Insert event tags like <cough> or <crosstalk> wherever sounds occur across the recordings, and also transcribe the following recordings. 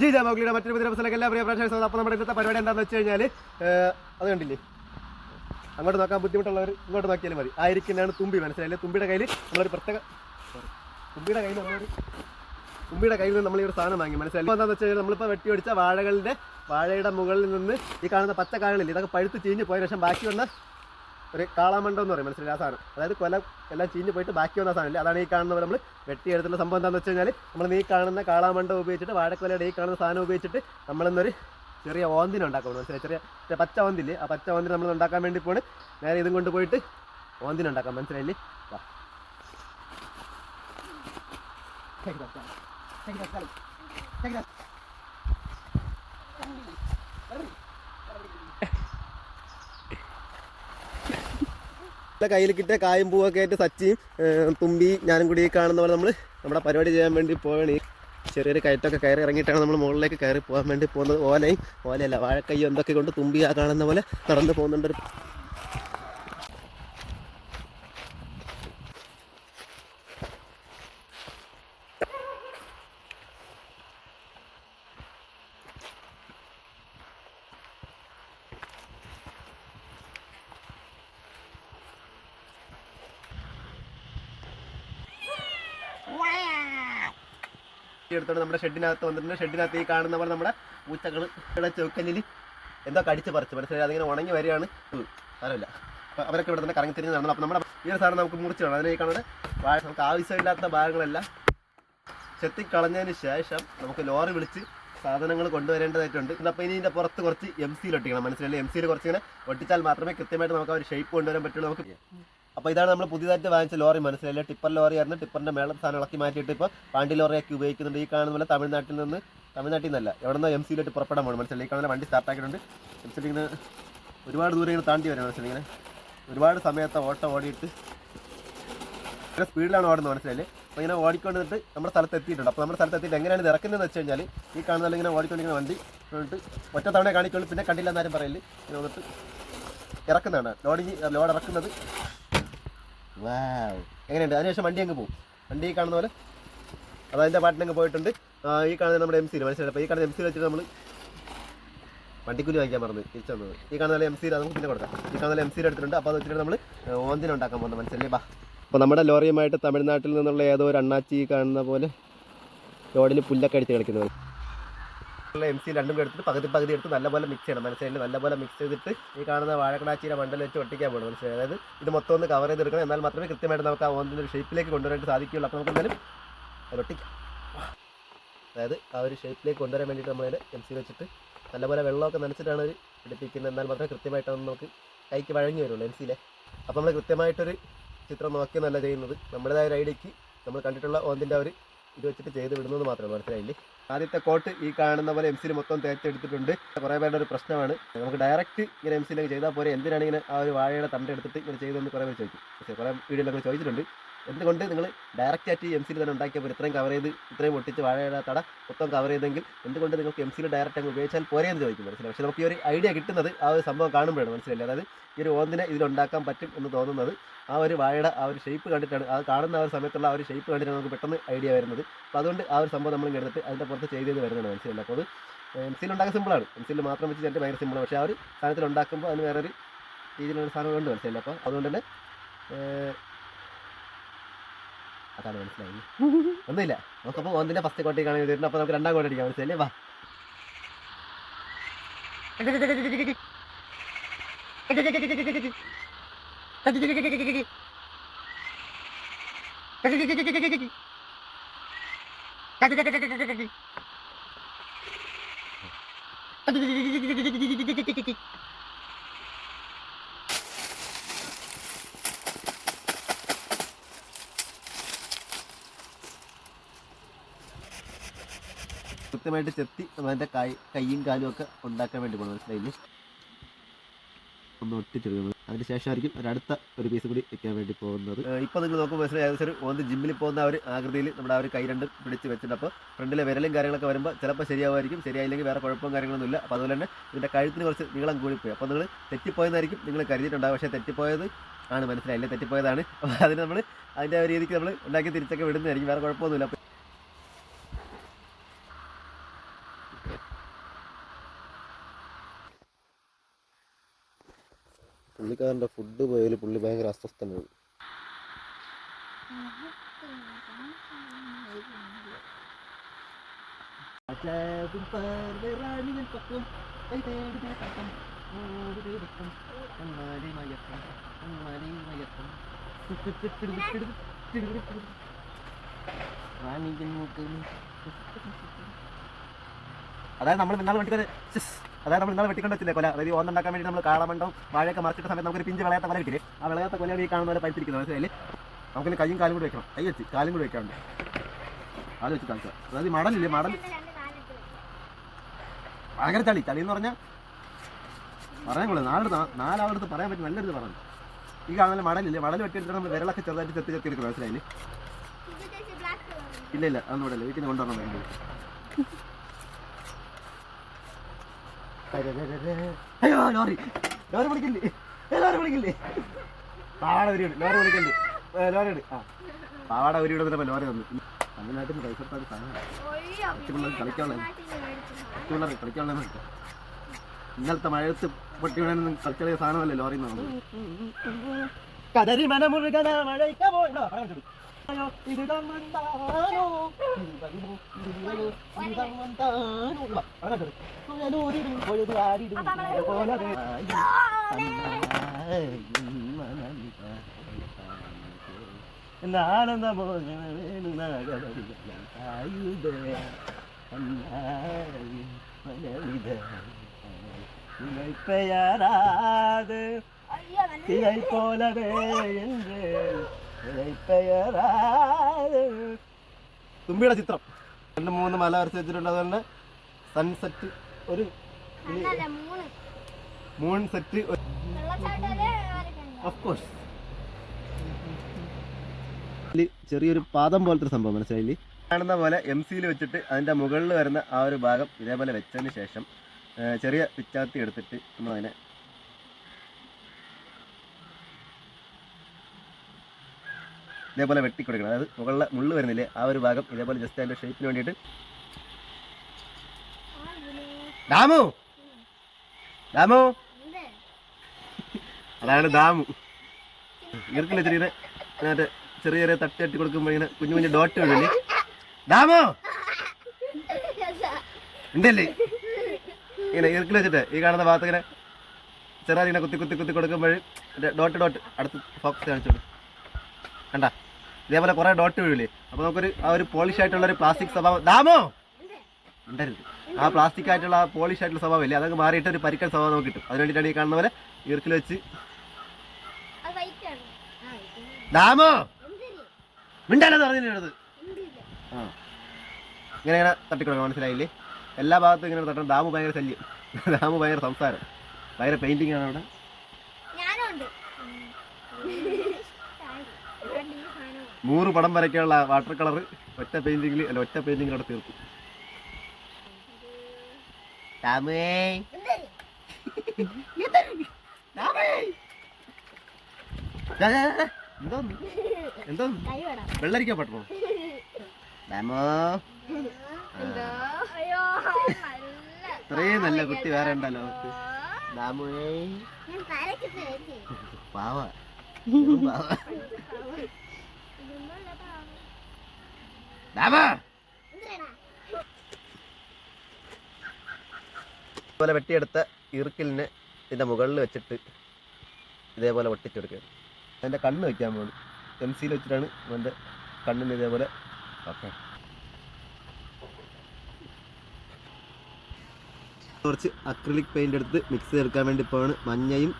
G ജാമോഗ്ലിയുടെ മറ്റൊരു പുതിയ ബസ്സിലേക്ക് എല്ലാ പ്രിയ പ്രേക്ഷകർ അപ്പോൾ നമ്മുടെ ഇന്നത്തെ പരിപാടി എന്താണെന്ന് വെച്ച് കഴിഞ്ഞാൽ അത് കണ്ടില്ലേ? അങ്ങോട്ട് നോക്കാൻ ബുദ്ധിമുട്ടുള്ളവർ ഇങ്ങോട്ട് നോക്കിയാലും മതി. ആയിരിക്കുന്നതാണ് തുമ്പി മനസ്സിലായില്ലേ തുമ്പിയുടെ കയ്യിൽ നമ്മളൊരു പ്രത്യേക തുമ്പിയുടെ കയ്യിൽ നമ്മളൊരു തുമ്പിയുടെ കയ്യിൽ നിന്ന് നമ്മൾ ഈ ഒരു സാധനം വാങ്ങി മനസ്സിലായി? എന്താണെന്ന് വെച്ച് കഴിഞ്ഞാൽ നമ്മളിപ്പോൾ വെട്ടി ഒടിച്ച വാഴകളുടെ വാഴയുടെ മുകളിൽ നിന്ന് ഈ കാണുന്ന പച്ച കായകളിൽ ഇതൊക്കെ പഴുത്ത് ചീഞ്ഞ് പോയ ശേഷം ബാക്കി വന്ന ഒരു കാളാമണ്ടം എന്ന് പറയും മനസ്സിലായി ആ സാധനം? അതായത് കൊല എല്ലാം ചീഞ്ഞ് പോയിട്ട് ബാക്കി വന്ന സാധനം അതാണ് ഈ കാണുന്നത്. നമ്മൾ വെട്ടിയെടുത്തുള്ള സംഭവം എന്താണെന്ന് വെച്ച് കഴിഞ്ഞാൽ നമ്മൾ ഈ കാണുന്ന കാളാമണ്ടം ഉപയോഗിച്ചിട്ട് വാഴക്കൊലയുടെ ഈ കാണുന്ന സാധനം ഉപയോഗിച്ചിട്ട് നമ്മളിന്നൊരു ചെറിയ ഓന്തിന ഉണ്ടാക്കണം മനസ്സിലായി ചെറിയ പച്ച ഓന്തില്ലേ? ആ പച്ച ഓന്തിന് നമ്മൾ ഉണ്ടാക്കാൻ വേണ്ടി പോണ്. നേരെ ഇതും കൊണ്ട് പോയിട്ട് ഓന്തിന ഉണ്ടാക്കാം. മനസ്സിലായില്ലേ? വാ. Take. കയ്യിൽ കിട്ടിയ കായും പൂവൊക്കെ ആയിട്ട് സച്ചിയും തുമ്പി ഞാനും കൂടി കാണുന്ന പോലെ നമ്മൾ നമ്മുടെ പരിപാടി ചെയ്യാൻ വേണ്ടി പോവാണ്. ചെറിയൊരു കയറ്റമൊക്കെ കയറി ഇറങ്ങിയിട്ടാണ് നമ്മൾ മുകളിലേക്ക് കയറി പോകാൻ വേണ്ടി പോകുന്നത്. ഓലയും ഓലയല്ല വാഴക്കൈ എന്തൊക്കെ കൊണ്ട് തുമ്പി ആ കാണുന്ന പോലെ നടന്ന് പോകുന്നുണ്ട് ഒരു എടുത്തോണ്ട് നമ്മുടെ ഷെഡിനകത്ത് വന്നിട്ടുണ്ട്. ഷെഡിനകത്ത് ഈ കാണുന്ന പോലെ നമ്മുടെ പൂച്ചകൾ ഇവിടെ എന്തോ കടിച്ച് പറിച്ചു. മനസ്സിലായി? അതിങ്ങനെ ഉണങ്ങി വരികയാണ്. സാരമില്ല. അവരൊക്കെ ഇവിടെ തന്നെ കറങ്ങി തിരിഞ്ഞ് നടന്നു. അപ്പോൾ നമ്മുടെ ഈ ഒരു സാധനം നമുക്ക് മുറിച്ച് വേണം അതിനെ കാണുന്നത് വാഴ നമുക്ക് ആവശ്യമില്ലാത്ത ഭാഗങ്ങളെല്ലാം ചെത്തിക്കളഞ്ഞതിന് ശേഷം നമുക്ക് ലോറി വിളിച്ച് സാധനങ്ങൾ കൊണ്ടുവരേണ്ടതായിട്ടുണ്ട്. അപ്പോൾ ഇനി ഇതിന്റെ പുറത്ത് കുറച്ച് എം സിയിൽ ഒട്ടിക്കണം. മനസ്സിലല്ലേ എം സിയിൽ കുറച്ച് ഇങ്ങനെ ഒട്ടിച്ചാൽ മാത്രമേ കൃത്യമായിട്ട് നമുക്ക് ആ ഒരു ഷേപ്പ് കൊണ്ടുവരാൻ പറ്റുള്ളൂ. നമുക്ക് അപ്പോൾ ഇതാണ് നമ്മൾ പുതിയതായിട്ട് വാങ്ങിച്ച ലോറി. മനസ്സിലായില്ലേ ടിപ്പർ ലോറി ആയിരുന്നു. ടിപ്പറിന്റെ മേളം സാധനം ഇളക്കി മാറ്റിയിട്ട് ഇപ്പോൾ പാണ്ടി ലോറിയൊക്കെ ഉപയോഗിക്കുന്നുണ്ട്. ഈ കാണുന്ന പോലെ തമിഴ്നാട്ടിൽ നിന്ന് തമിഴ്നാട്ടിൽ നിന്നല്ല എവിടെ നിന്നോ എം സിയിലോട്ട് പുറപ്പെടാൻ പോകണം മനസ്സിലായി? ഈ കാണുന്ന വണ്ടി സ്റ്റാർട്ടാക്കിയിട്ടുണ്ട് സിയിൽ ഇങ്ങനെ ഒരുപാട് ദൂരം ഇങ്ങനെ താണ്ടി വരും. മനസ്സിലായി? ഇങ്ങനെ ഒരുപാട് സമയത്ത് ഓട്ടം ഓടിയിട്ട് ഇങ്ങനെ സ്പീഡിലാണ് ഓടുന്നത്. മനസ്സിലായി അപ്പോൾ ഇങ്ങനെ ഓടിക്കൊണ്ടിട്ട് നമ്മുടെ സ്ഥലത്ത് എത്തിയിട്ടുണ്ട്. അപ്പോൾ നമ്മുടെ സ്ഥലത്ത് എത്തിയിട്ട് എങ്ങനെയാണ് ഇറക്കുന്നതെന്ന് വെച്ച് കഴിഞ്ഞാൽ ഈ കാണുന്ന ഇങ്ങനെ ഓടിക്കൊണ്ടിരിക്കുന്ന വണ്ടി വന്നിട്ട് ഒറ്റ തവണ കാണിക്കുള്ളൂ. പിന്നെ കണ്ടില്ല എന്നാരും പറയില്ല ഇങ്ങനെ വന്നിട്ട് ഇറക്കുന്നതാണ്. ലോഡിങ് ലോഡ് ഇറക്കുന്നത് എങ്ങനെയുണ്ട്? അതിനുശേഷം വണ്ടി അങ്ങ് പോകും വണ്ടി ഈ കാണുന്ന പോലെ? അത് അതിന്റെ പാട്ടിനങ്ങ് പോയിട്ടുണ്ട്. ഈ കാണുന്ന നമ്മുടെ എം സിയിൽ മനസ്സിലായി ഈ കാണുന്ന എം സിയിൽ വെച്ചിട്ട് നമ്മൾ വണ്ടിക്കൂലി വാങ്ങിക്കാൻ പറഞ്ഞു തിരിച്ചു വന്നത്. ഈ കാണുന്ന എം സിയിൽ നമുക്ക് പിന്നെ കൊടുക്കാം. ഈ കാണുന്ന എം സിയിൽ എടുത്തിട്ടുണ്ട്. അപ്പോൾ അത് വെച്ചിട്ട് നമ്മൾ ഓന്തിന് ഉണ്ടാക്കാൻ പോകുന്നത് മനസ്സിലല്ലേ ബാ. അപ്പോൾ നമ്മുടെ ലോറിയുമായിട്ട് തമിഴ്നാട്ടിൽ നിന്നുള്ള ഏതോ ഒരു അണ്ണാച്ചി കാണുന്ന പോലെ റോഡിൽ പുല്ലൊക്കെ അടിച്ച് കളിക്കുന്നത് എം സി രണ്ടും എടുത്തിട്ട് പകുതി പകുതി എടുത്ത് നല്ലപോലെ മിക്സ് ചെയ്യണം. മനസ്സിലായി നല്ലപോലെ മിക്സ് ചെയ്തിട്ട് ഈ കാണുന്ന വാഴക്കടാച്ചിയുടെ മണ്ടൽ വെച്ച് ഒട്ടിക്കാൻ പോകണം മനസ്സിലായി? അതായത് ഇത് മൊത്തം ഒന്ന് കവർ ചെയ്തെടുക്കണം. എന്നാൽ മാത്രമേ കൃത്യമായിട്ട് നമുക്ക് ആ ഓന്തിന്റെ ഒരു ഷേപ്പിലേക്ക് കൊണ്ടുവരാനായിട്ട് സാധിക്കുകയുള്ളൂ. അപ്പോൾ നമുക്ക് എന്തായാലും ഒട്ടിക്കാം. അതായത് ആ ഒരു ഷേപ്പിലേക്ക് കൊണ്ടുവരാൻ വേണ്ടിയിട്ട് നമ്മൾ എം സി വെച്ചിട്ട് നല്ലപോലെ വെള്ളമൊക്കെ നനച്ചിട്ടാണ് ഒരു പിടിപ്പിക്കുന്നത്. എന്നാൽ മാത്രമേ കൃത്യമായിട്ട് അത് നമുക്ക് കൈക്ക് വഴങ്ങി വരുള്ളൂ എം സിയിലെ അപ്പോൾ നമ്മൾ കൃത്യമായിട്ടൊരു ചിത്രം നോക്കിയെന്നല്ല ചെയ്യുന്നത്. നമ്മുടേതായ ഒരു ഐഡിയക്ക് നമ്മൾ കണ്ടിട്ടുള്ള ഓന്തിന്റെ ഒരു ഇത് വെച്ചിട്ട് ചെയ്ത് വിടുന്നത് മാത്രമേ മനസ്സിലായില്ലേ? ആദ്യത്തെ കോട്ട് ഈ കാണുന്ന പോലെ എം സിയിൽ മൊത്തം തേച്ചെടുത്തിട്ടുണ്ട്. കുറേ പേരുടെ ഒരു പ്രശ്നമാണ്. നമുക്ക് ഡയറക്റ്റ് ഇങ്ങനെ എം സിയിലേക്ക് ചെയ്താൽ പോരെ. എന്തിനാണ് ഇങ്ങനെ ആ ഒരു വാഴയുടെ തണ്ടെടുത്തിട്ട് ഇങ്ങനെ ചെയ്തതെന്ന് കുറേ പേര് ചോദിക്കും. കുറേ വീഡിയോയിലൊക്കെ ചോദിച്ചിട്ടുണ്ട്. എന്തുകൊണ്ട് നിങ്ങൾ ഡയറക്റ്റ് ആയിട്ട് എം സിയിൽ തന്നെ ഉണ്ടാക്കിയപ്പോൾ ഇത്രയും കവർ ചെയ്ത് ഇത്രയും ഒട്ടിച്ച് വാഴയുടെ തട മൊത്തം കവർ ചെയ്തെങ്കിൽ എന്തുകൊണ്ട് നിങ്ങൾക്ക് എം സിയിൽ ഡയറക്റ്റ് അങ്ങ് ഉപയോഗിച്ചാൽ പോരെ എന്ന് ചോദിക്കും മനസ്സിലായി? പക്ഷേ നമുക്ക് ഈ ഒരു ഐഡിയ കിട്ടുന്നത് ആ ഒരു സംഭവം കാണുമ്പോഴാണ് മനസ്സിലായില്ലേ? അതായത് ഈ ഒരു ഓന്തിനെ ഇതിലുണ്ടാക്കാൻ പറ്റും എന്ന് തോന്നുന്നത് ആ ഒരു വാഴയുടെ ആ ഒരു ഷേപ്പ് കണ്ടിട്ടാണ് അത് കാണുന്ന ആ ഒരു സമയത്തുള്ള ആ ഒരു ഷേപ്പ് കണ്ടിട്ടാണ് നമുക്ക് പെട്ടെന്ന് ഐഡിയ വരുന്നത്. അപ്പോൾ അതുകൊണ്ട് ആ ഒരു സംഭവം നമ്മൾ എടുത്തിട്ട് അതിന്റെ പുറത്ത് ചെയ്ത് വരുന്നതാണ് മനസ്സിലായില്ല? അപ്പോൾ അത് എം സിയിൽ ഉണ്ടാക്കാൻ സിമ്പിളാണ് എം സിയിൽ മാത്രം വെച്ച് ചേർത്ത് ഭയങ്കര സിമ്പിളാണ് പക്ഷേ ആ ഒരു സാധനത്തിൽ ഉണ്ടാക്കുമ്പോൾ അതിന് വേറൊരു രീതിയിലുള്ള സാധനം ഉണ്ട് മനസ്സിലായില്ല? അപ്പോൾ അതുകൊണ്ട് തന്നെ അതാണ് മനസ്സിലായി. ഒന്നുമില്ല. നമുക്കപ്പോൾ ഒന്നിന്റെ ഫസ്റ്റ് കോട്ടി കാണാൻ വേണ്ടിയിട്ട് അപ്പോൾ നമുക്ക് രണ്ടാം കോട്ടി അടിക്കാം. മനസ്സിലായില്ലേ? വാ. <laughs> കൃത്യമായിട്ട് ചെത്തി അതിന്റെ കൈ കൈയും കാലും ഒക്കെ ഉണ്ടാക്കാൻ വേണ്ടി പോകണം മനസ്സിലായില്ലേ ഒന്ന് ഒട്ടിച്ചെടുക്കുന്നത് അതിന് ശേഷമായിരിക്കും ഒരടുത്ത ഒരു പീസ് കൂടി വെക്കാൻ വേണ്ടി പോകുന്നത്. ഇപ്പോൾ നിങ്ങൾ നോക്കുമ്പോൾ മനസ്സിലായി ഒരു ഒന്ന് ജിമ്മിൽ പോകുന്ന ഒരു ആകൃതിയിൽ നമ്മുടെ ആ ഒരു കൈ രണ്ടും പിടിച്ച് വെച്ചിട്ട് അപ്പോൾ ഫ്രണ്ടിലെ വിരലും കാര്യങ്ങളൊക്കെ വരുമ്പോൾ ചിലപ്പോൾ ശരിയാവുമായിരിക്കും ശരിയായില്ലെങ്കിൽ വേറെ കുഴപ്പവും കാര്യങ്ങളൊന്നും ഇല്ല. അപ്പോൾ അതുപോലെ തന്നെ ഇതിന്റെ കഴുത്തിന് കുറച്ച് നീളം കൂടിപ്പോയി. അപ്പോൾ നിങ്ങൾ തെറ്റിപ്പോയെന്നായിരിക്കും നിങ്ങൾ കരുതിയിട്ടുണ്ടാവും പക്ഷേ തെറ്റിപ്പോയത് ആണ് മനസ്സിലായില്ലേ തെറ്റിപ്പോയതാണ്. അപ്പോൾ അതിന് നമ്മൾ അതിന്റെ രീതിക്ക് നമ്മൾ ഉണ്ടാക്കി തിരിച്ചൊക്കെ വിടുന്നതായിരിക്കും. വേറെ കുഴപ്പമൊന്നുമില്ല. പുള്ളിക്കാരന്റെ ഫുഡ് പോയാൽ പുള്ളി ഭയങ്കര അസ്വസ്ഥനാണ് അതായത് നമ്മൾ പിന്നാലെ വെട്ടിക്കൊണ്ട് അതായത് നമ്മൾ ഇന്നലെ വെട്ടിക്കൊണ്ട് കൊല? അതായത് ഓന്നുണ്ടാക്കാൻ വേണ്ടി നമ്മൾ കാളമണ്ടം വാഴയൊക്കെ മറച്ചിട്ട സമയത്ത് നമുക്കൊരു പിഞ്ച് വിളയാത്ത കൊല കിട്ടില്ലേ? ആ വിളയാത്ത കൊല ഈ കാണുന്ന പോലെ പഴുത്തിരിക്കുന്നത് മനസ്സിലായില്ലേ? നമുക്കിനി കൈയും കാലും കൂടി വെക്കണം. കൈ വെച്ച് കാലും കൂടി വെക്കാണ്ട് കാൽ വെച്ച് കളിക്കുക അതായത് മടലില്ലേ? മടൽ ഭയങ്കര ചളി. ചളി എന്ന് പറഞ്ഞാൽ പറയാൻ കൊള്ളു. നാലെടുത്ത് നാലാളടുത്ത് പറയാൻ പറ്റും. നല്ലൊരു പറഞ്ഞു ഈ കാണുന്ന മടലില്ലേ? മടൽ വെട്ടിയെടുത്തിട്ട് നമ്മൾ വിരലൊക്കെ ചെറുതായിട്ട് ചെത്തി ചെത്തി എടുക്കണം മനസ്സിലായില്ലേ? ഇല്ല ഇല്ല. അതൊന്നും ഇവിടെ വീട്ടിൽ നിന്ന് കൊണ്ടുവരണം. വേണ്ടത് വിളിക്കില്ലേ? വിളിക്കില്ലേ? പാവാട വരികയാണ് ലോറി നിന്ന് കളിക്കാനുള്ള ഇന്നലത്തെ മഴയത്ത് പൊട്ടി വീണാനൊന്നും കളിച്ചളിയ സാധനമല്ലേ ലോറി കതരി മനമുരുകന മഴയ്ക്ക வந்தாயோ இதுதான் வந்தானோ வருமோ இதுவோ இதுதான் வந்தானோ வயலூரிடும் பொழுது ஆடிடும் போலவே இந்த ஆனந்த போஜன போலவே என்று തുമ്പിയുടെ ചിത്രം. രണ്ട് മൂന്ന് മല വരച്ച് വെച്ചിട്ടുണ്ട്. അതുകൊണ്ട് സൺസെറ്റ് ഒരു മൂൺ സെറ്റ് ഓഫ് കോഴ്സ് ചെറിയൊരു പാദം പോലത്തെ ഒരു സംഭവം മനസ്സിലായില്ലേ കാണുന്ന പോലെ എം സിയിൽ വെച്ചിട്ട് അതിന്റെ മുകളിൽ വരുന്ന ആ ഒരു ഭാഗം ഇതേപോലെ വെച്ചതിന് ശേഷം ചെറിയ പിച്ചാത്തി എടുത്തിട്ട് നമ്മളതിനെ ഇതേപോലെ വെട്ടിക്കൊടുക്കണം. അതായത് മുകളിലെ മുള്ളു വരുന്നില്ലേ ആ ഒരു ഭാഗം ഇതേപോലെ ജസ്റ്റ് അതിന്റെ ഷേപ്പിന് വേണ്ടിയിട്ട്. ദാമു! ദാമു! അതാണ് ദാമു. ഇവർക്കില്ല ചെറിയ മറ്റേ ചെറിയ ചെറിയ തട്ടി തട്ടി കൊടുക്കുമ്പോൾ ഇങ്ങനെ കുഞ്ഞു കുഞ്ഞു ഡോട്ട് വീണില്ലേ ദാമു! ഉണ്ടല്ലേ? ഇങ്ങനെ ഇറുക്കിൽ വെച്ചിട്ട് ഈ കാണുന്ന ഭാഗത്ത് ഇങ്ങനെ ചെറുതായി ഇങ്ങനെ കുത്തി കുത്തി കുത്തി കൊടുക്കുമ്പോൾ ഡോട്ട് ഡോട്ട് അടുത്ത് ഫോക്കസ് കാണിച്ചോളൂ കണ്ട? ഇതേപോലെ കുറെ ഡോട്ട് വീഴില്ലേ? അപ്പോൾ നമുക്കൊരു ആ ഒരു പോളിഷ് ആയിട്ടുള്ള ഒരു പ്ലാസ്റ്റിക് സ്വഭാവം. ദാമോ! ഉണ്ടരുത് ആ പ്ലാസ്റ്റിക് ആയിട്ടുള്ള ആ പോളിഷ് ആയിട്ടുള്ള സ്വഭാവം ഇല്ലേ അതൊക്കെ മാറിയിട്ട് ഒരു പരിക്കൽ സ്വഭാവം നമുക്ക് കിട്ടും. അതിന് വേണ്ടിയിട്ടാണ് ഈ കാണുന്ന പോലെ ഈർക്കിൽ വെച്ച്. ദാമോ! മിണ്ടാലെന്ന് പറഞ്ഞിട്ടുള്ളത് ആ. ഇങ്ങനെ ഇങ്ങനെ തട്ടിക്കൊടുക്കണം മനസ്സിലായില്ലേ? എല്ലാ ഭാഗത്തും ഇങ്ങനെ തട്ടണം. ദാമു ഭയങ്കര ശല്യം. ദാമു ഭയങ്കര സംസാരം. ഭയങ്കര പെയിന്റിംഗ് ആണ് അവിടെ. നൂറ് പടം വരയ്ക്കാനുള്ള വാട്ടർ കളർ ഒറ്റ പെയിന്റിങ്ങിൽ അല്ല ഒറ്റ പെയിന്റിങ്ങിൽ അവിടെ തീർത്തു. എന്തോന്ന് എന്തോന്ന് വെള്ളരിക്കാൻ പറ്റണോ ദാമോ എന്തോ അയ്യോ നല്ല ഇത്രയും നല്ല കുട്ടി വേറെ ഉണ്ടല്ലോ തേച്ച്. പാവ. പാവ ഇതൊന്നുമല്ല പാവം. ദാമോ എന്തിനാടാ? ഇതുപോലെ വെട്ടിയെടുത്ത ഇറുക്കലിന് ഇതിന്റെ മുകളിൽ വെച്ചിട്ട് ഇതേപോലെ ഒട്ടിച്ചെടുക്കുകയാണ് അതിന്റെ കണ്ണ് വെക്കാൻ പോകുന്നു പെൻസിൽ വെച്ചിട്ടാണ് അവന്റെ കണ്ണിന് ഇതേപോലെ ഓക്കെ കുറച്ച് അക്രിലിക് പെയിന്റ് എടുത്ത് മിക്സ് ചേർക്കാൻ വേണ്ടി പോവാണ് മഞ്ഞയും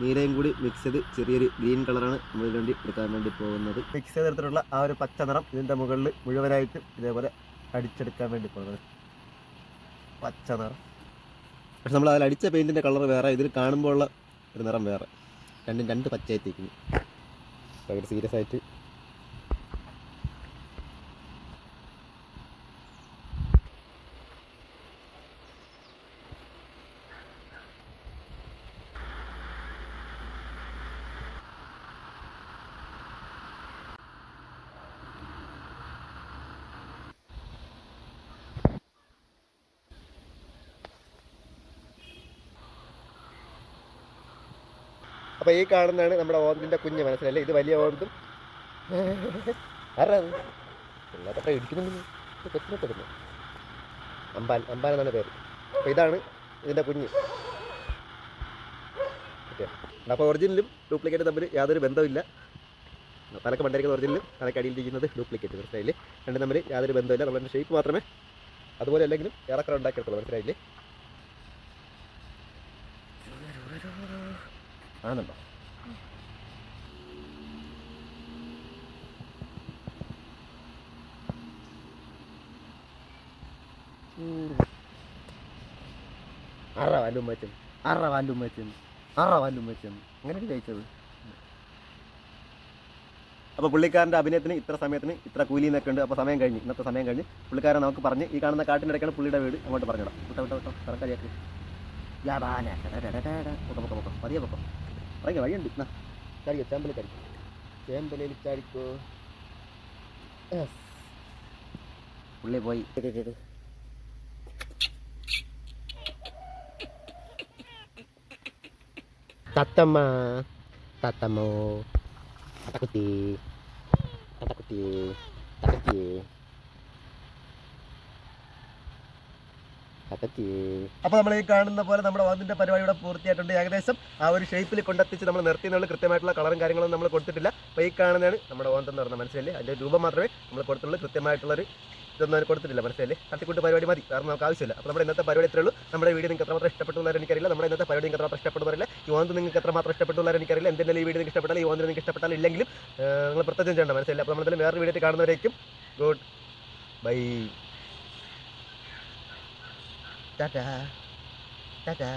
നീലയും കൂടി മിക്സ് ചെയ്ത് ചെറിയൊരു ഗ്രീൻ കളറാണ് നമ്മൾ വേണ്ടി എടുക്കാൻ വേണ്ടി പോകുന്നത്. മിക്സ് ചെയ്തെടുത്തിട്ടുള്ള ആ ഒരു പച്ച നിറം ഇതിന്റെ മുകളിൽ മുഴുവനായിട്ട് ഇതേപോലെ അടിച്ചെടുക്കാൻ വേണ്ടി പോകുന്നത്. പച്ച നിറം. പക്ഷെ നമ്മൾ അതിൽ അടിച്ച പെയിന്റിന്റെ കളർ വേറെ ഇതിൽ കാണുമ്പോൾ ഉള്ള ഒരു നിറം വേറെ. രണ്ടും രണ്ട് പച്ചയായിത്തേക്കുന്നു ഭയങ്കര സീരിയസ് ആയിട്ട് അപ്പോൾ ഈ കാണുന്നതാണ് നമ്മുടെ ഓന്തിന്റെ കുഞ്ഞ് മനസ്സിലല്ലേ ഇത് വലിയ ഓന്തും ആരാ അത് പിള്ളേരൊക്കെ ഇടിക്കുന്നുണ്ട് കൊച്ചിനൊക്കെ അമ്പാൻ അമ്പാൻ എന്നാണ് പേര്. അപ്പോൾ ഇതാണ് ഇതിന്റെ കുഞ്ഞ്. അപ്പൊ ഒറിജിനലും ഡ്യൂപ്ലിക്കേറ്റ് തമ്മിൽ യാതൊരു ബന്ധമില്ല തലക്ക് മണ്ടരിക്കുന്ന ഒറിജിനലും തലക്ക് അടിയിലിരിക്കുന്നത് ഡ്യൂപ്ലിക്കേറ്റ് മനസ്സിലായില്ലേ? രണ്ടും തമ്മിൽ യാതൊരു ബന്ധമില്ല നമ്മുടെ ഷേപ്പ് മാത്രമേ അതുപോലെ അല്ലെങ്കിലും ഏറെക്കുറെ ഉണ്ടാക്കിയെടുത്തുള്ളൂ മനസ്സിലായില്ലേ? ആണല്ലോ. അറ വാലും വെച്ചും അറ വാലും വെച്ചും അറ വാലും വെച്ചും അപ്പോൾ പുള്ളിക്കാരന്റെ അഭിനയത്തിന് ഇത്ര സമയത്തിന് ഇത്ര കൂലി എന്നൊക്കെ ഉണ്ട്. അപ്പോൾ സമയം കഴിഞ്ഞ് ഇന്നത്തെ സമയം കഴിഞ്ഞ് പുള്ളിക്കാരൻ നമുക്ക് പറഞ്ഞ് ഈ കാണുന്ന കാട്ടിന്റെ ഇടയ്ക്കാണ് പുള്ളിയുടെ വീട് അങ്ങോട്ട് പറഞ്ഞിടാം. വിട്ടോ വിട്ടോ വിട്ടോ. പൊക്കം. പതിയെ പൊക്കം. lagi lagi. Nih nah. Cari gak sampel cari. Sampel ini cari ke es boleh boy. Tuh tuh tuh tata ma. അപ്പോൾ നമ്മൾ ഈ കാണുന്ന പോലെ നമ്മുടെ വാതിന്റെ പരിപാടി ഇവിടെ പൂർത്തിയായിട്ടുണ്ട്. ഏകദേശം ആ ഒരു ഷേപ്പിൽ കൊണ്ടെത്തിച്ച് നമ്മൾ നിർത്തി. നിർത്തിയെന്നുള്ള കൃത്യമായിട്ടുള്ള കളറും കാര്യങ്ങളും നമ്മൾ കൊടുത്തിട്ടില്ല. അപ്പോൾ ഈ കാണുന്നതാണ് നമ്മുടെ ഓന്തം എന്ന് പറഞ്ഞാൽ മനസ്സിലല്ലേ അതിന്റെ രൂപം മാത്രമേ നമ്മൾ കൊടുത്തുള്ളൂ കൃത്യമായിട്ടുള്ളൊരു ഇതൊന്നും കൊടുത്തിട്ടില്ല മനസ്സിലല്ലേ തട്ടിക്കൂട്ട് പരിപാടി മതി. കാരണം നമുക്ക് ആവശ്യമില്ല. അപ്പോൾ നമ്മുടെ ഇന്നത്തെ പരിപാടി എത്രയേ ഉള്ളൂ. നമ്മുടെ വീഡിയോ നിങ്ങൾക്ക് എത്രമാത്രം ഇഷ്ടപ്പെട്ടു എനിക്കറിയില്ല. നമ്മുടെ ഇന്നത്തെ പരിപാടി നിങ്ങൾക്ക് എത്രമാത്രം ഇഷ്ടപ്പെട്ടു എന്നറിയില്ല ഈ ഓന്ത് നിങ്ങൾക്ക് എത്രമാത്രം ഇഷ്ടപ്പെട്ടു എനിക്കറിയില്ല. എന്തെങ്കിലും ഈ വീഡിയോ നിങ്ങൾക്ക് ഇഷ്ടപ്പെട്ടാൽ ഈ ഓന്ത് നിങ്ങൾക്ക് ഇഷ്ടപ്പെട്ടാൽ ഇല്ലെങ്കിലും നിങ്ങൾ പ്രത്യേകം ചെയ്യേണ്ട മനസ്സിലല്ലേ അപ്പോൾ നമ്മളെന്തായാലും വേറെ വീഡിയോ കാണുന്നവരേക്കും ഗുഡ് ബൈ. Tata tata